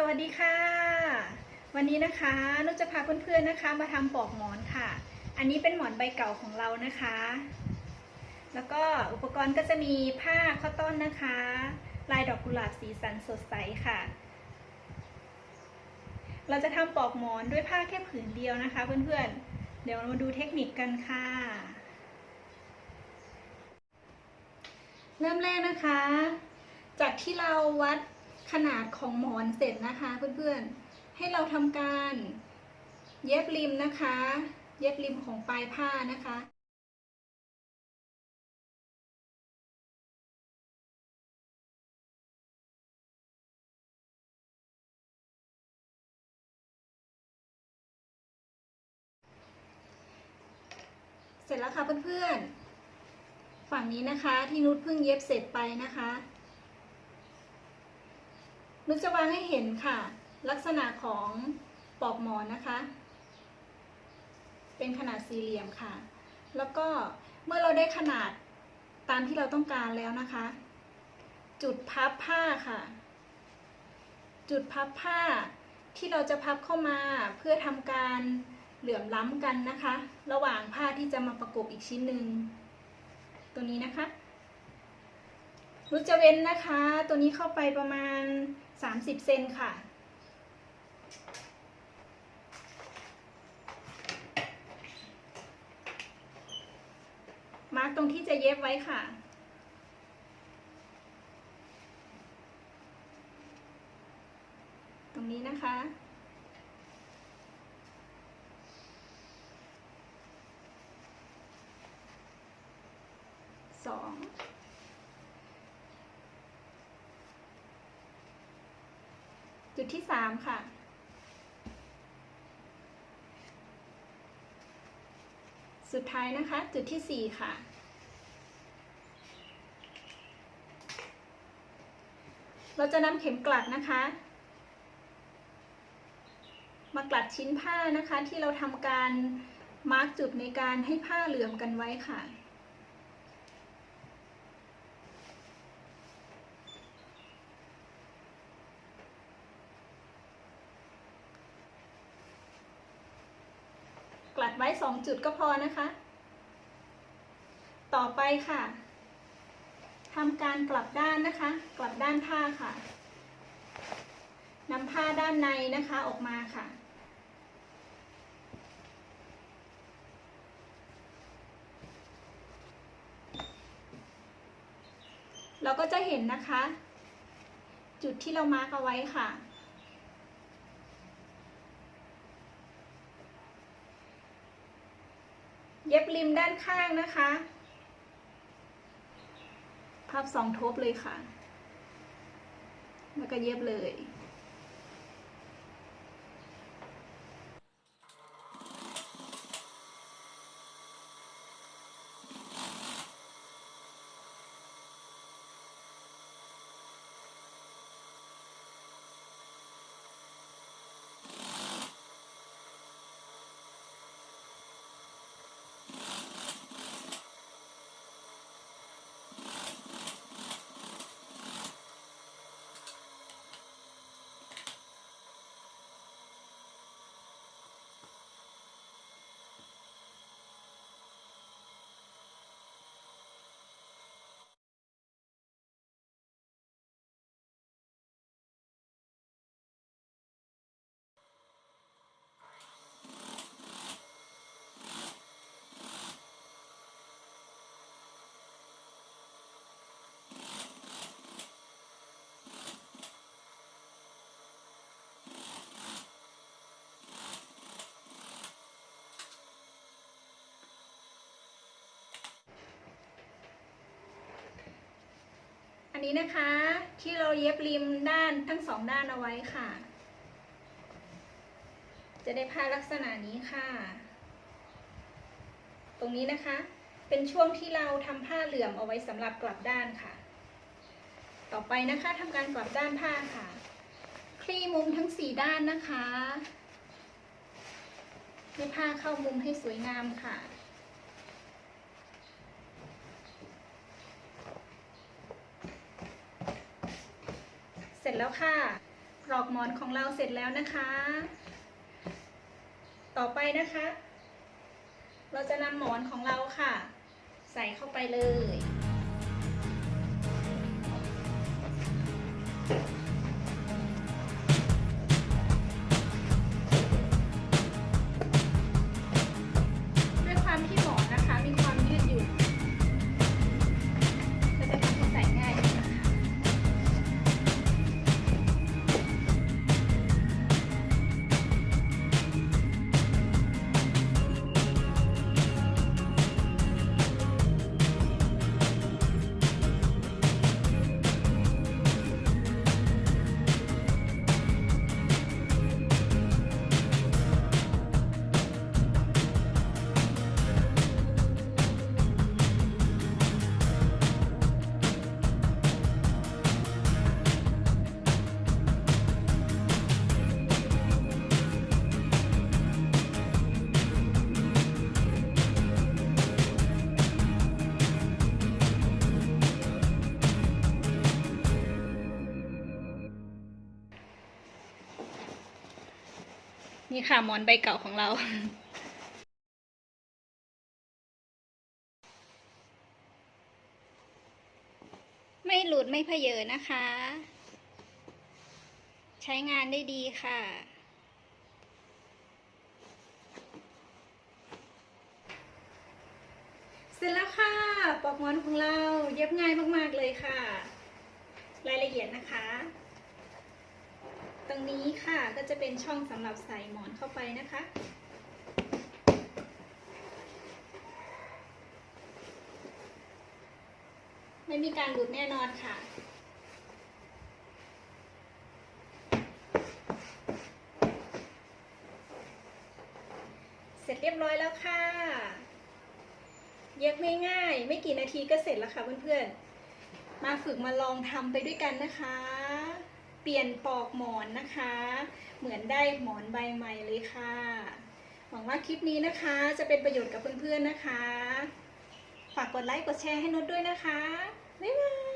สวัสดีค่ะ วันนี้นะคะนุจะพาเพื่อนๆนะคะ มาทำปลอกหมอนค่ะ อันนี้เป็นหมอนใบเก่าของเรานะคะ แล้วก็อุปกรณ์ก็จะมีผ้าข้าวต้นนะคะ ลายดอกกุหลาบสีสันสดใสค่ะ เราจะทำปลอกหมอนด้วยผ้าแค่ผืนเดียวนะคะ เพื่อนๆ เดี๋ยวเรามาดูเทคนิคกันค่ะ เริ่มแรกนะคะ จากที่เราวัด ขนาดของหมอนเสร็จนะคะเพื่อนๆ ให้เราทำการเย็บริมนะคะ เย็บริมของปลายผ้านะคะเสร็จแล้วค่ะเพื่อนๆ ฝั่งนี้นะคะที่นุชเพิ่งเย็บเสร็จไปนะคะ นุชจะวางให้เห็นค่ะ ลักษณะของปอกหมอนนะคะ เป็นขนาดสี่เหลี่ยมค่ะ แล้วก็เมื่อเราได้ขนาดตามที่เราต้องการแล้วนะคะ จุดพับผ้าค่ะ จุดพับผ้าที่เราจะพับเข้ามาเพื่อทำการเหลื่อมล้ำกันนะคะ ระหว่างผ้าที่จะมาประกบอีกชิ้นหนึ่งตัวนี้นะคะนุชจะเว้นนะคะ ตัวนี้เข้าไปประมาณ 30เซนค่ะ มาร์กตรงที่จะเย็บไว้ค่ะตรงนี้นะคะ สอง จุดที่สามค่ะ สุดท้ายนะคะ จุดที่สี่ค่ะ เราจะนำเข็มกลัดนะคะ มากลัดชิ้นผ้านะคะที่เราทำการมาร์กจุดในการให้ผ้าเหลื่อมกันไว้ค่ะ ไว้สองจุดก็พอนะคะ ต่อไปค่ะทำการกลับด้านนะคะ กลับด้านผ้าค่ะนำผ้าด้านในนะคะออกมาค่ะ เราก็จะเห็นนะคะ จุดที่เรามาร์กเอาไว้ค่ะ เย็บริมด้านข้างนะคะพับสองทบเลยค่ะ แล้วก็เย็บเลย นี้นะคะ ที่เราเย็บริมด้านทั้งสองด้านเอาไว้ค่ะ จะได้ผ้าลักษณะนี้ค่ะ ตรงนี้นะคะ เป็นช่วงที่เราทำผ้าเหลื่อมเอาไว้สำหรับกลับด้านค่ะ ต่อไปนะคะทำการกลับด้านผ้าค่ะ คลี่มุมทั้งสี่ด้านนะคะให้ผ้าเข้ามุมให้สวยงามค่ะ ร็จแล้วค่ะปลอกหมอนของเราเสร็จแล้วนะคะ ต่อไปนะคะ เราจะนำหมอนของเราค่ะ ใส่เข้าไปเลย นี่ค่ะมอนใบเก่าของเรา ไม่หลุดไม่เพเยอนะคะ ใช้งานได้ดีค่ะเสร็จแล้วค่ะปลอกมอนของเราเย็บง่ายมาก ๆ เลยค่ะ รายละเอียดนะคะ ตรงนี้ค่ะก็จะเป็นช่องสำหรับใส่หมอนเข้าไปนะคะ ไม่มีการหลุดแน่นอนค่ะเสร็จเรียบร้อยแล้วค่ะ เย็บง่ายๆ ไม่กี่นาทีก็เสร็จแล้วค่ะเพื่อนๆ มาฝึกมาลองทำไปด้วยกันนะคะ เปลี่ยนปลอกหมอนนะคะ เหมือนได้หมอนใบใหม่เลยค่ะ หวังว่าคลิปนี้นะคะ จะเป็นประโยชน์กับเพื่อนๆนะคะ ฝากกดไลค์กดแชร์ให้นุชด้วยนะคะบ๊ายบาย